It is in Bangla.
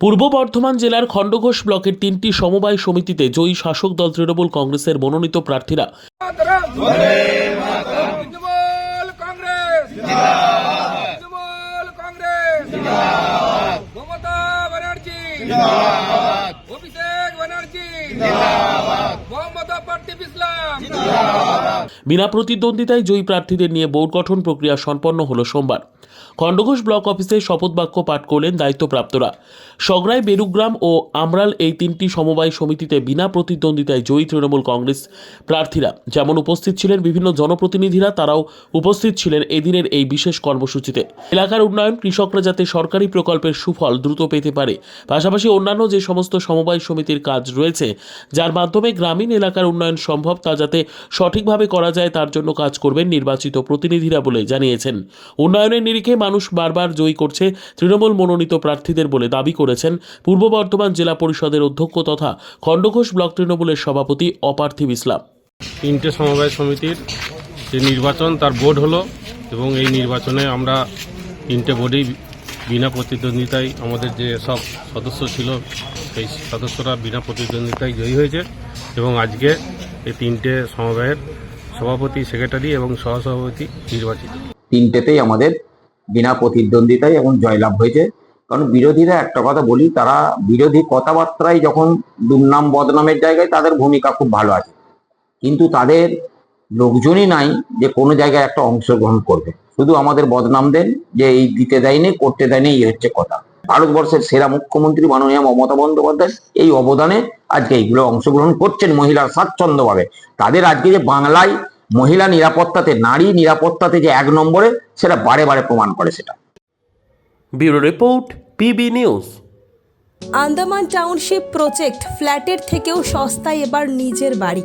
পূর্ব বর্ধমান জেলার খণ্ডঘোষ ব্লকের তিনটি সমবায় সমিতিতে জয়ী শাসক দল তৃণমূল কংগ্রেসের মনোনীত প্রার্থীরা কংগ্রেস তৃণমূল কংগ্রেস মমতা ব্যানার্জি অভিষেক ব্যানার্জি মোহাম্মদ পার্টি ইসলাম বিনা প্রতিদ্বন্দ্বিতায় জয়ী প্রার্থীদের নিয়ে বোর্ড গঠন প্রক্রিয়া সম্পন্ন হলো সোমবার। খণ্ডঘোষ ব্লক অফিসে শপথ বাক্য পাঠ করলেন দায়িত্বপ্রাপ্তরা। সগড়াই, বেরুগ্রাম ও আমরাল এই তিনটি সমবায় সমিতিতে বিনা প্রতিদ্বন্দ্বিতায় জয়ী তৃণমূল কংগ্রেস প্রার্থীরা। যেমন উপস্থিত ছিলেন বিভিন্ন জনপ্রতিনিধিরা, তারাও উপস্থিত ছিলেন এদিনের এই বিশেষ কর্মসূচিতে। এলাকার উন্নয়ন, কৃষকরা যাতে সরকারি প্রকল্পের সুফল দ্রুত পেতে পারে, পাশাপাশি অন্যান্য যে সমস্ত সমবায় সমিতির কাজ রয়েছে, যার মাধ্যমে গ্রামীণ এলাকার উন্নয়ন সম্ভব, তা যাতে সঠিকভাবে করা যায়, তার জন্য কাজ করবেন নির্বাচিত প্রতিনিধিরা বলে জানিয়েছেন। উন্নয়নের নিরিখে মানুষ বারবার জয়ী করছে তৃণমূল মনোনীত প্রার্থীদের বলে দাবি করেছেন পূর্ব বর্ধমান জেলা পরিষদের অধ্যক্ষ তথা খণ্ডঘোষ ব্লক তৃণমূলের সভাপতি অপার্থিব ইসলাম তিনটে সমবায় সমিতির যে নির্বাচন, তার বোর্ড হলো এবং এই নির্বাচনে আমরা তিনটে বোর্ডেই বিনা প্রতিদ্বন্দ্বিতায় আমাদের যে সব সদস্য ছিল, সেই সদস্যরা বিনা প্রতিদ্বন্দ্বিতায় জয়ী হয়েছে এবং আজকে এই তিনটে সমবায়ের সভাপতি, সেক্রেটারি এবং সহসভাপতি নির্বাচিত। তিনটেতেই আমাদের বিনা প্রতিদ্বন্দ্বিতায় এবং জয়লাভ হয়েছে। কারণ বিরোধীরা একটা কথা বলি, তারা বিরোধী কথাবার্তায় যখন দুর্নাম বদনামের জায়গায়, তাদের ভূমিকা খুব ভালো আছে। কিন্তু তাদের লোকজনই নাই যে কোনো জায়গায় একটা অংশগ্রহণ করবে। শুধু আমাদের বদনাম দেন, যে এই দিতে দেয়নি, করতে দেয়নি, এই হচ্ছে কথা। ভারতবর্ষের সেরা মুখ্যমন্ত্রী মাননীয় মমতা বন্দ্যোপাধ্যায় এই অবদানে আজকে এইগুলো অংশগ্রহণ করছেন মহিলার স্বাচ্ছন্দ্যভাবে। তাদের আজকে যে বাংলায় মহিলা নিরাপত্তাতে নারী নিরাপত্তাতে যে এক নম্বরে সেটা বারে বারে প্রমাণ করে সেটা। Bureau report PB news. Andaman township project ফ্ল্যাটের থেকেও সস্তায় এবার নিজের বাড়ি।